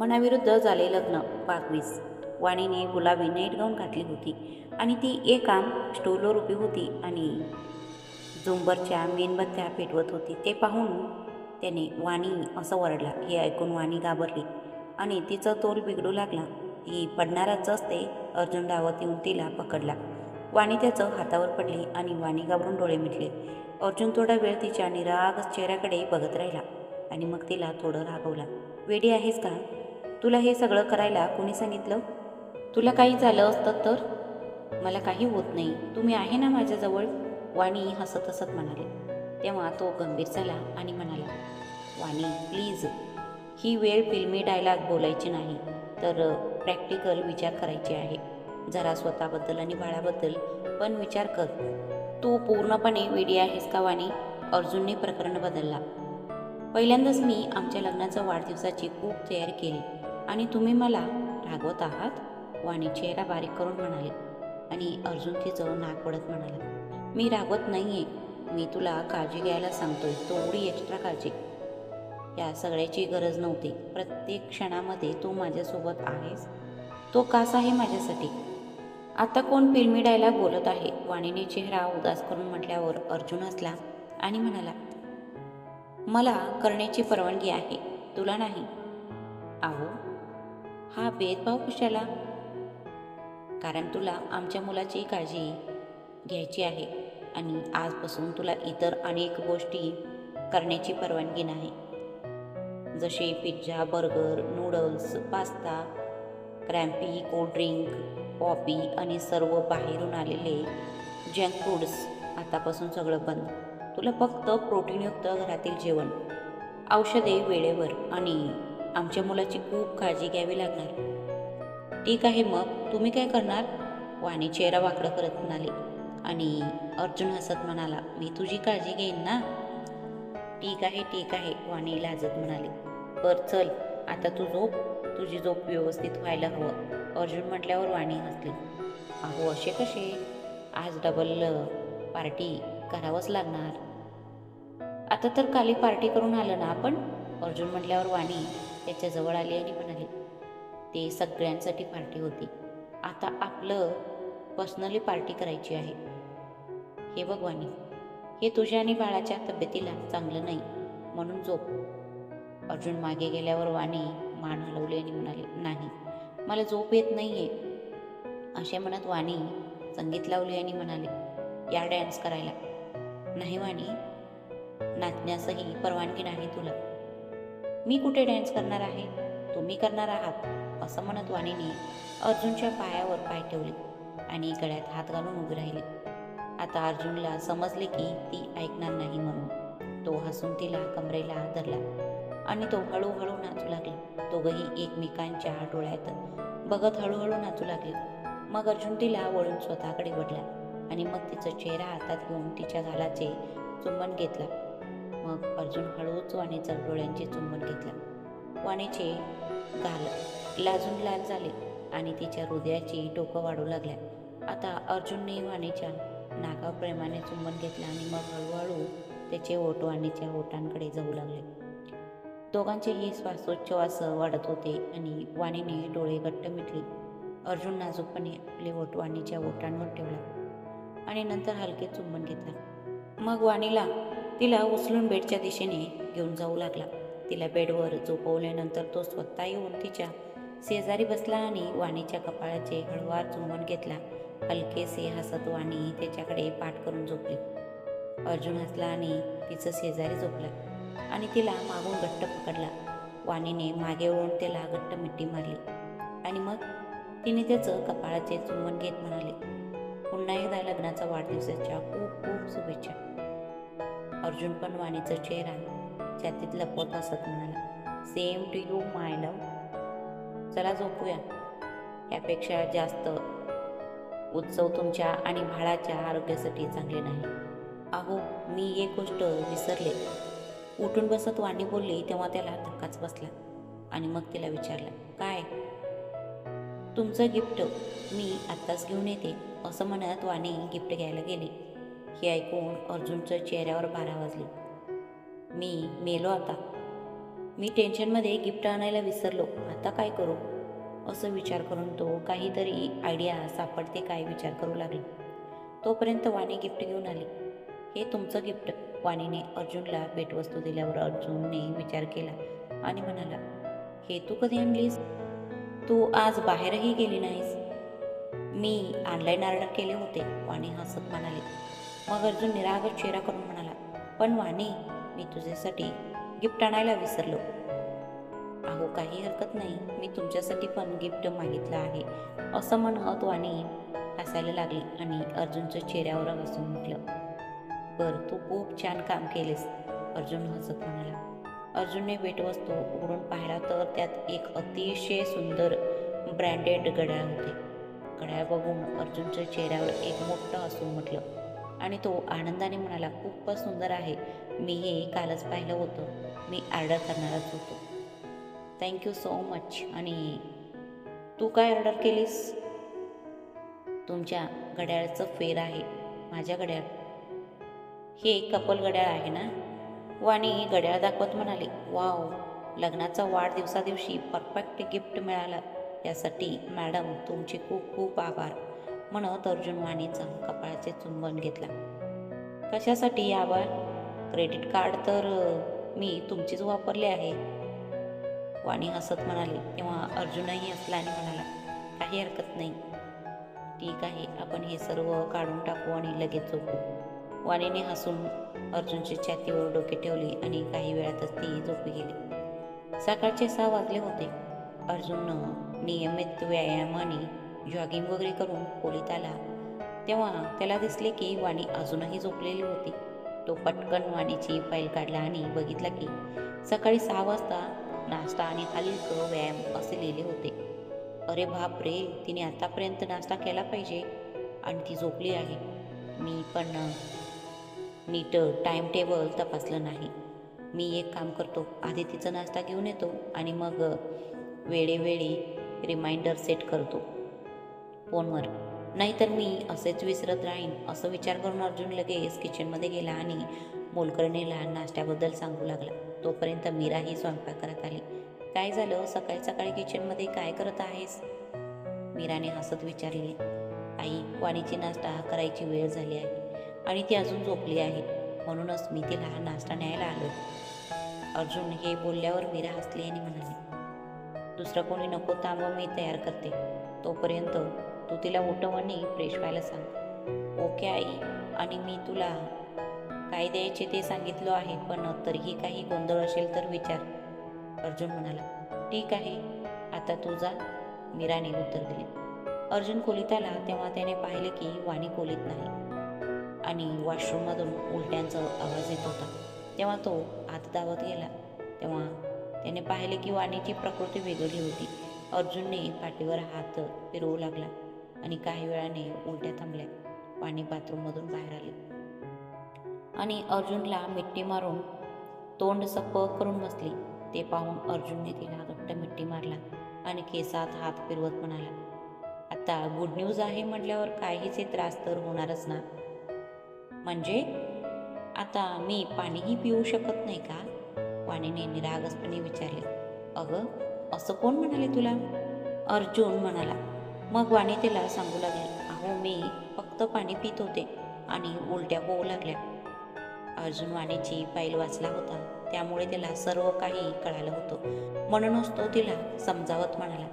मनाविरुद्ध झाले लग्न पाकवीस वाणीने गुलाबी नेट गाऊन घातली होती आणि ती एका स्टूलवर उभी होती आणि झुंबरच्या मेणबत्त्या पेटवत होती. ते पाहून त्याने वाणी असं वरडला हे ऐकून वाणी घाबरली. आणि तिचा तोल बिघडू लागला. ही पडणाराच असते अर्जुन धावत येऊन तिला पकडला. वाणी त्याचं हातावर पडली आणि वाणी घाबरून डोळे मिटले. अर्जुन थोडा वेळ तिच्या निराग चेहऱ्याकडे बघत राहिला आणि मग तिला थोडं रागवला. वेडी आहेस का? तुला हे सगळं करायला कोणी सांगितलं? तुला काही झालं असतं तर? मला काही होत नाही. तुम्ही आहे ना माझ्याजवळ? वाणी हसत हसत म्हणाले. तेव्हा तो गंभीर झाला आणि म्हणाला वाणी प्लीज ही वेळ फिल्मी डायलॉग बोलायची नाही. तर प्रॅक्टिकल विचार करायचे आहे. जरा स्वतःबद्दल आणि बाळाबद्दल पण विचार कर. तू पूर्णपणे वेडी आहेस का वाणी अर्जुनने प्रकरण बदलला. पहिल्यांदाच मी आमच्या लग्नाच्या वाढदिवसाची खूप तयारी केली. आणि तुम्ही मला रागवत आहात? वाणी चेहरा बारीक करून म्हणाले. आणि अर्जुन तिचं नाक पडत म्हणाला मी रागवत नाही आहे मी तुला काळजी घ्यायला सांगतोय. तेवढी एक्स्ट्रा काळजी. या सगळ्याची गरज नव्हती. प्रत्येक क्षणामध्ये तू माझ्यासोबत आहेस. तो कास आहे माझ्यासाठी. आता कोण फिल्मी डायलॉग बोलत आहे? वाणीने चेहरा उदास करून म्हटल्यावर अर्जुन हसला आणि म्हणाला मला करण्याची परवानगी आहे. तुला नाही. आहो हा भेदभाव कशाला? कारण तुला आमच्या मुलाची काळजी घ्यायची आहे आणि आजपासून तुला इतर अनेक गोष्टी करण्याची परवानगी नाही. जसे पिझ्झा बर्गर नूडल्स पास्ता क्रॅम्पी कोल्ड्रिंक कॉफी आणि सर्व बाहेरून आलेले जंक फूड्स आतापासून सगळं बंद. तुला फक्त प्रोटीनयुक्त घरातील जेवण औषधे वेळेवर आणि आमच्या मुलाची खूप काळजी घ्यावी लागणार. ठीक आहे मग तुम्ही काय करणार? वाणी चेहरा वाकडं करत म्हणाले. आणि अर्जुन हसत म्हणाला मी तुझी काळजी घेईन ना? ठीक आहे ठीक आहे वाणी लाजत म्हणाले. बर चल आता तू झोप. तुझी झोप व्यवस्थित व्हायला हवं. अर्जुन म्हटल्यावर वाणी हसली. अहो असे कसे? आज डबल पार्टी करावंच लागणार. आता तर काली पार्टी करून आलं ना आपण? अर्जुन म्हटल्यावर वाणी त्याच्याजवळ आले आणि म्हणाले ते सगळ्यांसाठी पार्टी होती. आता आपलं पर्सनली पार्टी करायची आहे. हे बघ वाणी हे तुझ्या आणि बाळाच्या तब्येतीला चांगलं नाही म्हणून झोप. अर्जुन मागे गेल्यावर वाणी मान हलवली आणि म्हणाले नाही मला झोप येत नाही आहे असे म्हणत वाणी संगीत लावली आणि म्हणाले या डॅन्स करायला. नाही वाणी नाचण्यासही परवानगी नाही तुला. मी कुठे डॅन्स करणार आहे? तुम्ही करणार आहात असं म्हणत वाणीने अर्जुनच्या पायावर पाय ठेवले आणि गळ्यात हात घालून उभी राहिली. आता अर्जुनला समजले की ती ऐकणार नाही म्हणून. तो हसून तिला कमरेला धरला आणि तो हळूहळू नाचू लागला. दोघंही एकमेकांच्या डोळ्यात बघत हळूहळू नाचू लागले. मग अर्जुन तिला वळून स्वतःकडे वडला आणि मग तिचा चेहरा हातात घेऊन तिच्या गालाचे चुंबन घेतला. मग अर्जुन हळूच वाणीचा डोळ्यांचे चुंबन घेतला. वाणीचे गाल लाजून लाल झाले आणि तिच्या हृदयाची टोकं वाढू लागल्या. आता अर्जुनने वाणीच्या नाका प्रेमाने चुंबन घेतलं आणि मग हळूहळू त्याचे ओट वाणीच्या ओठांकडे जाऊ लागले. दोघांचेही श्वासोच्छवास वाढत होते आणि वाणीने डोळे घट्ट मिटले. अर्जुन नाजूकपणे आपले ओट वाणीच्या ओठांवर ठेवला आणि नंतर हलके चुंबन घेतला. मग वाणीला तिला उचलून बेडच्या दिशेने घेऊन जाऊ लागला. तिला बेडवर झोपवल्यानंतर तो स्वतः येऊन तिच्या शेजारी बसला आणि वाणीच्या कपाळाचे हळवार चुंबन घेतला. हलकेसे हसत वाणी त्याच्याकडे पाठ करून झोपली. अर्जुन हसला आणि तिचं शेजारी झोपला आणि तिला मागून घट्ट पकडला. वाणीने मागे वळून त्याला घट्ट मिठी मारली आणि मग तिने त्याचं कपाळाचे चुंबन घेत म्हणाले पुन्हा एकदा लग्नाचा वाढदिवसाच्या खूप खूप शुभेच्छा. अर्जुन पण वाणीचा चेहरा छातीत लपवत असत म्हणाला same to you my love चला झोपूया. यापेक्षा जास्त उत्सव तुमच्या आणि बाळाच्या आरोग्यासाठी चांगले नाही. अहो मी एक गोष्ट विसरले. उठून बसत वाणी बोलली तेव्हा त्याला धक्काच बसला आणि मग तिला विचारलं काय? तुमचं गिफ्ट मी आत्ताच घेऊन येते असं म्हणत वाणी गिफ्ट घ्यायला गेली. हे ऐकून अर्जुनच्या चेहऱ्यावर बारा वाजले. मी मेलो आता. मी टेन्शनमध्ये गिफ्ट आणायला विसरलो. आता काय करू? असं विचार करून तो काहीतरी आयडिया सापडते काय विचार करू लागला. तोपर्यंत वाणी गिफ्ट घेऊन आली. हे तुमचं गिफ्ट. वाणीने अर्जुनला भेटवस्तू दिल्यावर अर्जुनने विचार केला आणि म्हणाला हे तू कधी आणलीस? तू आज बाहेरही गेली नाहीस. मी ऑनलाईन ऑर्डर केले होते वाणी हसत म्हणाली. मग अर्जुन निरागस चेहरा करून म्हणाला पण वाणी मी तुझ्यासाठी गिफ्ट आणायला विसरलो. अहो काही हरकत नाही. मी तुमच्यासाठी पण गिफ्ट मागितलं आहे. असं म्हणत वाणी हसायला लागली आणि अर्जुनच्या चेहऱ्यावर हसून म्हटलं बरं तू खूप छान काम केलेस. अर्जुन हसत म्हणाला अर्जुनने भेटवस्तू उघडून पाहिला तर त्यात एक अतिशय सुंदर ब्रँडेड घड्याळ होते. घड्याळ बघून अर्जुनच्या चेहऱ्यावर एक मोठं हसून म्हटलं आणि तो आनंदाने म्हणाला खूपच सुंदर आहे. मी हे कालच पाहिलं होतं. मी ऑर्डर करणारच होतो. थँक्यू सो मच आणि तू काय ऑर्डर केलीस? तुमच्या घड्याळचं फेर आहे. माझ्या घड्याळ. हे कपल घड्याळ आहे ना? वाणी घड्याळ दाखवत म्हणाली. वाव लग्नाचा वाढदिवसादिवशी परफेक्ट गिफ्ट मिळालं. यासाठी मॅडम तुमचे खूप खूप आभार. म्हणत अर्जुन वाणीचा कपाळाचे चुंबन घेतला. कशासाठी यावर क्रेडिट कार्ड तर मी तुमचीच वापरले आहे. वाणी हसत म्हणाली. तेव्हा अर्जुनही असला आणि म्हणाला काही हरकत नाही. ठीक आहे आपण हे सर्व काढून टाकू आणि लगेच झोपू. वाणीने हसून अर्जुनची छातीवर डोके ठेवली आणि काही वेळातच ती झोपी गेली. सकाळचे सहा वाजले होते. अर्जुन नियमित व्यायाम आणि जॉगिंग वगैरे करून खोलीत आला तेव्हा त्याला दिसले की वाणी अजूनही झोपलेली होती. तो पटकन वाणीची फाईल काढला आणि बघितला की सकाळी सहा वाजता नाश्ता आणि हलकं व्यायाम असे लिहिले होते. अरे बाप रे तिने आतापर्यंत नाश्ता केला पाहिजे. आणि ती झोपली आहे. मी पण नीट टाईम टेबल तपासलं नाही. मी एक काम करतो आधी तिचा नाश्ता घेऊन येतो आणि मग वेळेवेळी रिमाइंडर सेट करतो. फोनवर. नाहीतर मी असेच विसरत राहीन असं विचार करून अर्जुन लगेच किचनमध्ये गेला आणि मोलकरणीला नाश्त्याबद्दल सांगू लागला. तोपर्यंत मीराही स्वयंपाक करत आली. काय झालं? सकाळी सकाळी किचनमध्ये काय करत आहेस? मीराने हसत विचारले. आई वाणीची नाश्ता करायची वेळ झाली आहे आणि ती अजून झोपली आहे. म्हणूनच मी तिला नाश्ता न्यायला आलो अर्जुन हे बोलल्यावर मीरा हसली आणि म्हणाली दुसरं कोणी नको थांब मी तयार करते. तोपर्यंत तू तिला उठव आणि फ्रेश व्हायला सांग. ओके आई आणि मी तुला काय द्यायचे ते सांगितलं आहे पण तरीही काही गोंधळ असेल तर विचार. अर्जुन म्हणाला ठीक आहे आता तू जा. मीराने उत्तर दिले. अर्जुन खोलीत आला तेव्हा त्याने पाहिलं की वाणी खोलीत नाही. आणि वॉशरूममधून उलट्यांचा आवाज येत होता. तेव्हा तो आत धावत गेला. तेव्हा त्याने पाहिले की वाणीची प्रकृती वेगळी होती. अर्जुनने पाठीवर हात फिरवू लागला. आणि काही वेळाने उलट्या थांबल्या. पाणी बाथरूममधून बाहेर आले. आणि अर्जुनला मिट्टी मारून तोंड सप्प करून बसली. ते पाहून अर्जुनने तिला घट्ट मिट्टी मारला आणि केसात हात फिरवत म्हणाला आता गुड न्यूज आहे म्हटल्यावर काहीचे त्रास तर होणारच ना. म्हणजे? आता मी पाणीही पिऊ शकत नाही का? पाणीने निरागसपणे विचारले. अगं असं कोण म्हणाले तुला? अर्जुन म्हणाला मग वाणी त्याला सांगू लागेल अहो मी फक्त पाणी पित होते आणि उलट्या होऊ लागल्या. अर्जुन वाणीची फाईल वाचला होता. त्यामुळे त्याला सर्व काही कळालं होतं. म्हणूनच तो तिला समजावत म्हणाला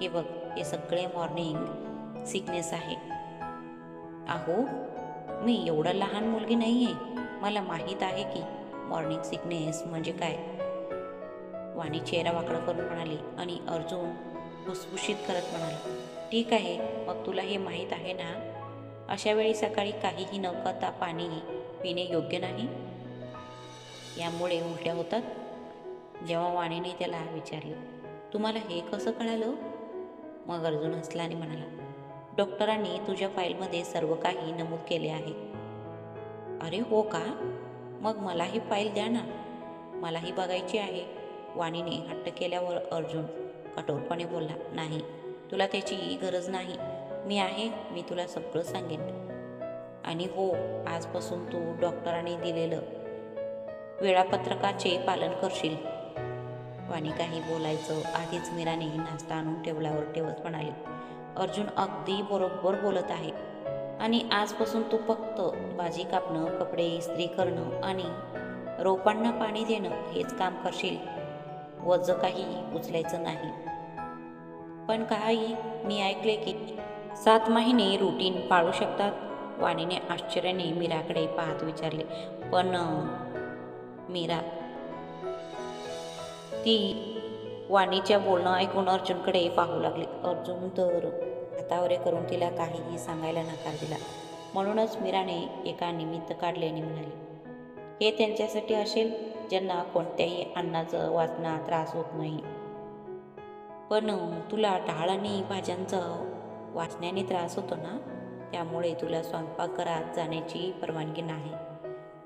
हे बघ हे सगळे मॉर्निंग सिकनेस आहे. अहो मी एवढं लहान मुलगी नाही आहे मला माहीत आहे की मॉर्निंग सिकनेस म्हणजे काय. वाणी चेहरा वाकडा करून म्हणाली आणि अर्जुन भुसभुशीत करत म्हणाला ठीक आहे मग तुला हे माहीत आहे ना? अशा वेळी सकाळी काहीही न करता पाणी पिणे योग्य नाही? यामुळे उलट्या होतात? जेव्हा वाणीने त्याला विचारले तुम्हाला हे कसं कळालं? मग अर्जुन हसला आणि म्हणाला डॉक्टरांनी तुझ्या फाईलमध्ये सर्व काही नमूद केले आहे. अरे हो का? मग मलाही फाईल द्या ना. मलाही बघायची आहे. वाणीने हट्ट केल्यावर अर्जुन कठोरपणे बोलला नाही. तुला त्याची गरज नाही. मी आहे मी तुला सगळं सांगेन. आणि हो आजपासून तू डॉक्टरांनी दिलेलं वेळापत्रकाचे पालन करशील. वाणी काही बोलायचं आधीच मीराने नाश्ता आणून टेबलावर ठेवत म्हणाली अर्जुन अगदी बरोबर बोलत आहे. आणि आजपासून तू फक्त भाजी कापणं कपडे इस्त्री करणं आणि रोपांना पाणी देणं हेच काम करशील. वज काही उचलायचं नाही. पण काही मी ऐकले की सात महिने रुटीन पाळू शकतात. वाणीने आश्चर्याने मीराकडे पाहत विचारले पण मीरा ती वाणीच्या बोलणं ऐकून अर्जुनकडे पाहू लागली. अर्जुन तर हातावरे करून तिला काहीही सांगायला नकार दिला. म्हणूनच मीराने एका निमित्त काढले आणि म्हणाले हे त्यांच्यासाठी असेल ज्यांना कोणत्याही अन्नाचं वाचना त्रास होत नाही. पण तुला डाळ आणि भाज्यांचा वाचण्याने त्रास होतो ना? त्यामुळे तुला स्वयंपाकघरात जाण्याची परवानगी नाही.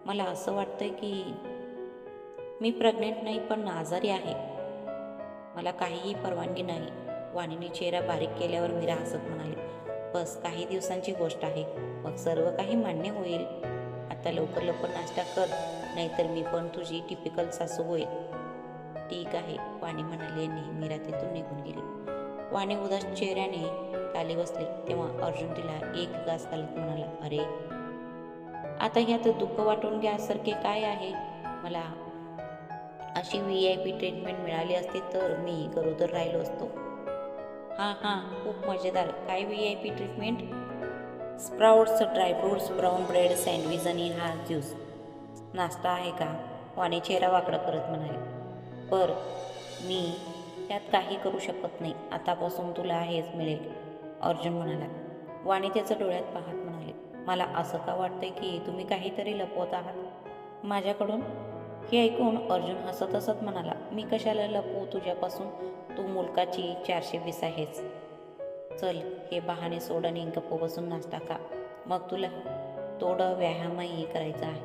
मला असं वाटतंय की मी प्रेग्नेंट नाही पण आजारी आहे. मला काहीही परवानगी नाही. वाणीने चेहरा बारीक केल्यावर मीरा हसत म्हणाली बस काही दिवसांची गोष्ट आहे. मग सर्व काही मान्य होईल. आता लवकर लवकर नाश्ता कर. नाहीतर मी पण तुझी टिपिकल सासू होईल. ठीक आहे. वाणी म्हणाली आणि मी रात्रीतून निघून गेली. वाणी उदास चेहऱ्याने खाली बसले. तेव्हा अर्जुन तिला एक घास घालत म्हणाला अरे आता ह्यात दुःख वाटून घ्यासारखे काय आहे? मला अशी व्ही आय पी ट्रीटमेंट मिळाली असती तर मी गरोदर राहिलो असतो. हां हां खूप मजेदार. काय V I P treatment sprouts dry fruits brown bread sandwich आणि हा ज्यूस नाश्ता आहे का? वाणी चेहरा वाकडा करत म्हणाले. पर मी त्यात काही करू शकत नाही. आतापासून तुला हेच मिळेल अर्जुन म्हणाला. वाणी त्याचं डोळ्यात पाहत म्हणाले मला असं का वाटतंय की तुम्ही काहीतरी लपवत आहात? माझ्याकडून? हे ऐकून अर्जुन हसत हसत म्हणाला मी कशाला लपवू तुझ्यापासून? तू मुलकाची चारशे वीस आहेस. चल हे बहाणे सोड आणि गप्प बसून नाश्ता का मग तुला थोडं व्यायामही करायचा आहे.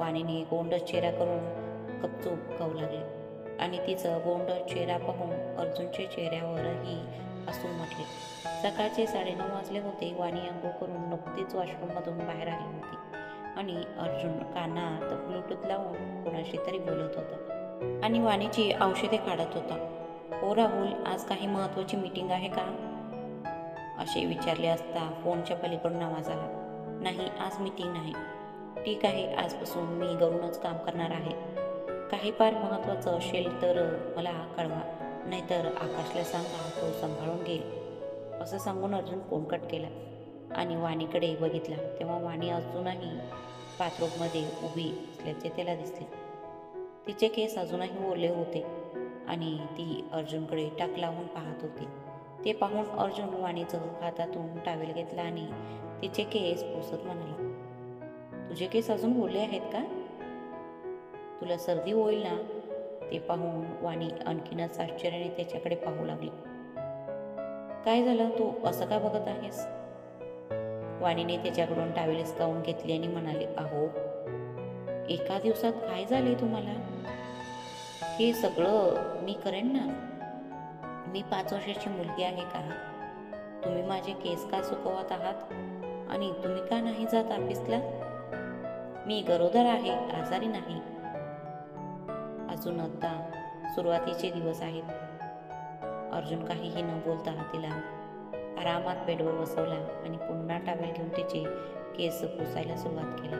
वाणीने गोंड चेहरा करून गपचूप खाऊ लागले. आणि तिचं गोंड चेहरा पाहून अर्जुनच्या चेहऱ्यावरही असून म्हटले. सकाळचे साडेनऊ वाजले होते. वाणी अंघोळ करून नुकतीच वॉशरूममधून बाहेर आली होती. आणि अर्जुन कानात ब्लूटूथ लावून कोणाशी तरी बोलत होता. आणि वाणीची औषधे काढत होता. ओ राहुल आज काही महत्त्वाची मीटिंग आहे का? असे विचारले असता फोनच्या पलीकडून आवाज आला. नाही आज मीटिंग नाही. ठीक आहे आजपासून मी घरूनच काम करणार आहे. काही फार महत्त्वाचं असेल तर मला कळवा नाहीतर आकाशला सांगा तो सांभाळून घेईल. असं सांगून अर्जुन फोन कट केला आणि वाणीकडे बघितला. तेव्हा वाणी अजूनही बाथरूममध्ये उभी असल्याचे त्याला दिसले. तिचे केस अजूनही ओले होते आणि ती अर्जुनकडे टाक लावून पाहत होती. ते पाहून अर्जुन वाणीचं हातातून टावेल घेतला आणि तिचे केस पोसत म्हणाला तुझे केस अजून ओले आहेत का? तुला सर्दी होईल ना ते पाहून वाणी आणखीनच आश्चर्याने त्याच्याकडे पाहू लागली. काय झालं? तू असं का बघत आहेस? वाणीने त्याच्याकडून टावेल हिसकावून घेतली आणि म्हणाले अहो एका दिवसात काय झाले तुम्हाला? हे सगळं मी करेन ना. मी पाच वर्षाची मुलगी आहे का? तुम्ही माझे केस का सुकवत आहात? आणि तुम्ही का नाही जात ऑफिसला? मी गरोदर आहे आजारी नाही. अजून आता सुरुवातीचे दिवस आहेत. अर्जुन काहीही न बोलता तिला आरामात बेडवर बसवला आणि पुन्हा टावेल घेऊन तिचे केस पुसायला सुरुवात केला.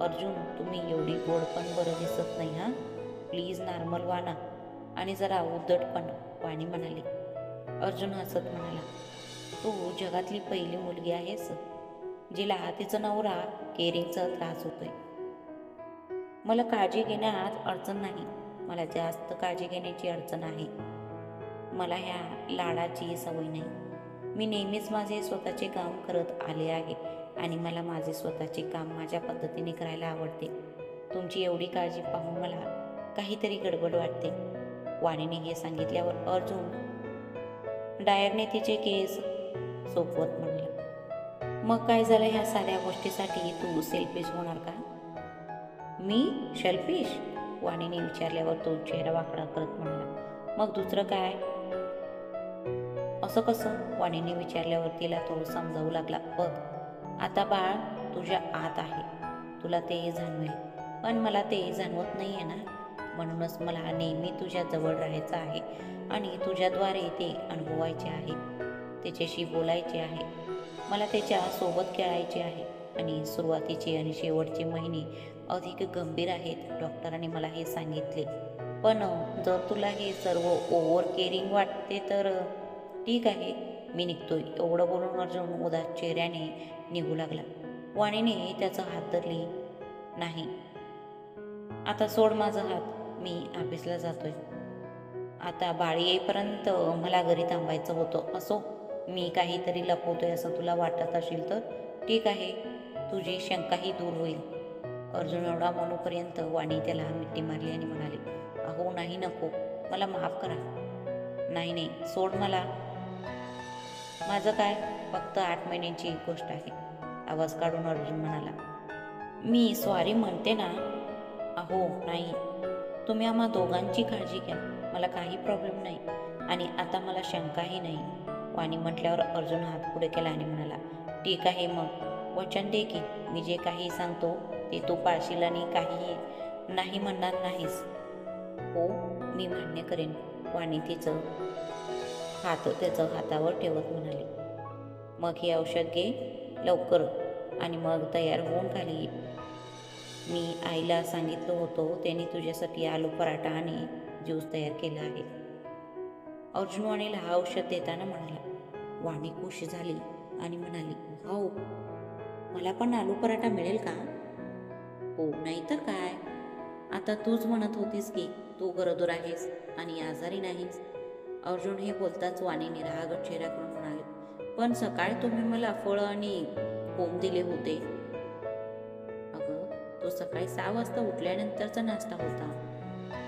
अर्जुन तुम्ही एवढी गोड पण बरं दिसत नाही हां? प्लीज नॉर्मल वाना. आणि जरा उद्धट पण वाणी म्हणाली. अर्जुन हसत म्हणाला तू जगातली पहिली मुलगी आहेस जिला तिचा नवरा केरिंगचा त्रास होतोय. मला काळजी घेण्यात अडचण नाही. मला जास्त काळजी घेण्याची अडचण आहे. मला ह्या लाडाची सवय नाही. मी नेहमीच माझे स्वतःचे काम करत आले आहे आणि मला माझे स्वतःचे काम माझ्या पद्धतीने करायला आवडते. तुमची एवढी काळजी पाहून मला काहीतरी गडबड वाटते. वाणीने हे सांगितल्यावर अर्जुन डायरने तिचे केस सोपवत म्हणले मग काय झालं ह्या साऱ्या गोष्टीसाठी तू सेल्फिश होणार का? मी शेल्फिश वाणीने विचारल्यावर तो चेहरा वाकडा करत म्हणाला मग दुसरं काय? असं कसं? वाणीने विचारल्यावर तिला तो समजावू लागला बघ आता बाळ तुझ्या आत आहे. तुला ते जाणवेल पण मला ते जाणवत नाही आहे ना. म्हणूनच मला नेहमी तुझ्या जवळ राहायचं आहे आणि तुझ्याद्वारे ते अनुभवायचे आहे. त्याच्याशी बोलायचे आहे. मला त्याच्या सोबत खेळायचे आहे. आणि सुरुवातीचे आणि शेवटचे महिने अधिक गंभीर आहेत डॉक्टरांनी मला हे सांगितले. पण जर तुला हे सर्व ओव्हर केअरिंग वाटते तर ठीक आहे मी निघतोय. एवढं बोलून अर्जुन उदास चेहऱ्याने निघू लागला. वाणीने त्याचा हात धरली. नाही. आता सोड माझा हात. मी ऑफिसला जातोय. आता बाळी येईपर्यंत मला घरी थांबायचं होतं. असो मी काहीतरी लपवतोय असं तुला वाटत असेल तर ठीक आहे. तुझी शंकाही दूर होईल. अर्जुन एवढा मनोपर्यंत वाणी त्याला मिट्टी मारली आणि म्हणाली अहो नाही नको. मला माफ करा. नाही नाही. सोड मला. माझं काय? फक्त आठ महिन्यांची गोष्ट आहे. आवाज काढून अर्जुन म्हणाला मी सॉरी म्हणते ना. अहो नाही. तुम्ही आम्हा दोघांची काळजी घ्या. मला काही प्रॉब्लेम नाही. आणि आता मला शंकाही नाही. वाणी म्हटल्यावर अर्जुन हात पुढे केला आणि म्हणाला ठीक आहे मग. वचन दे की मी जे काही सांगतो ते तू पाळशील आणि काही नाही म्हणणार नाहीस. हो मी मान्य करेन वाणी तिचं हात त्याचं हातावर ठेवत म्हणाली. मग हे औषध घे लवकर आणि मग तयार होऊन खाली ये मी आईला सांगितलं होतं त्यांनी तुझ्यासाठी आलू पराठा आणि ज्यूस तयार केला आहे. अर्जुन वाणीला हा औषध देताना म्हणाला. वाणी खुश झाली आणि म्हणाली हो मला पण आलू पराठा मिळेल का? हो नाही तर काय? आता तूच म्हणत होतीस की तू गरोदर आहेस आणि आजारी नाहीस. अर्जुन हे बोलताच वाणी निरागत चेहरा करून म्हणाले पण सकाळी तुम्ही मला फळं आणि कोंब दिले होते. अगं तो सकाळी सहा वाजता उठल्यानंतरचा नाश्ता होता.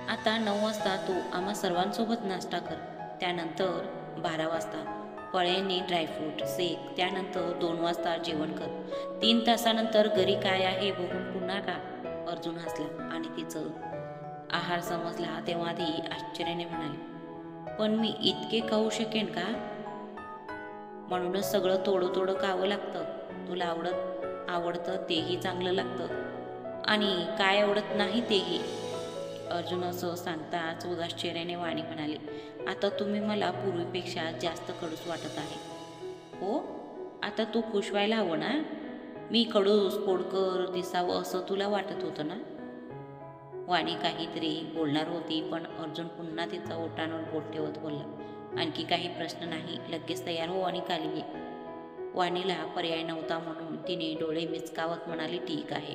आता नऊ वाजता तू आम्हा सर्वांसोबत नाश्ता कर. त्यानंतर बारा वाजता फळे आणि ड्रायफ्रूट सेक त्यानंतर दोन वाजता जेवण कर. तीन तासानंतर घरी काय आहे बघून पुन्हा का अर्जुन हसला आणि तिचं आहार समजला तेव्हा ती आश्चर्याने म्हणाली पण मी इतके खाऊ शकेन का? म्हणूनच सगळं थोडं थोडं खावं लागतं. तुला आवडत आवडतं तेही चांगलं लागतं. आणि काय आवडत नाही तेही. अर्जुन असं सांगताच उदाश्चर्याने वाणी म्हणाली आता तुम्ही मला पूर्वीपेक्षा जास्त कडूस वाटत आहे. हो? आता तू खुश व्हायला हवं ना? मी कडूस पोडकर दिसावं असं तुला वाटत होतं ना? वाणी काहीतरी बोलणार होती पण अर्जुन पुन्हा तिचा ओटांवर बोट ठेवत बोलला आणखी काही प्रश्न नाही लगेच तयार हो आणि खाली ये. वाणीला पर्याय नव्हता म्हणून तिने डोळे मिचकावत म्हणाली ठीक आहे.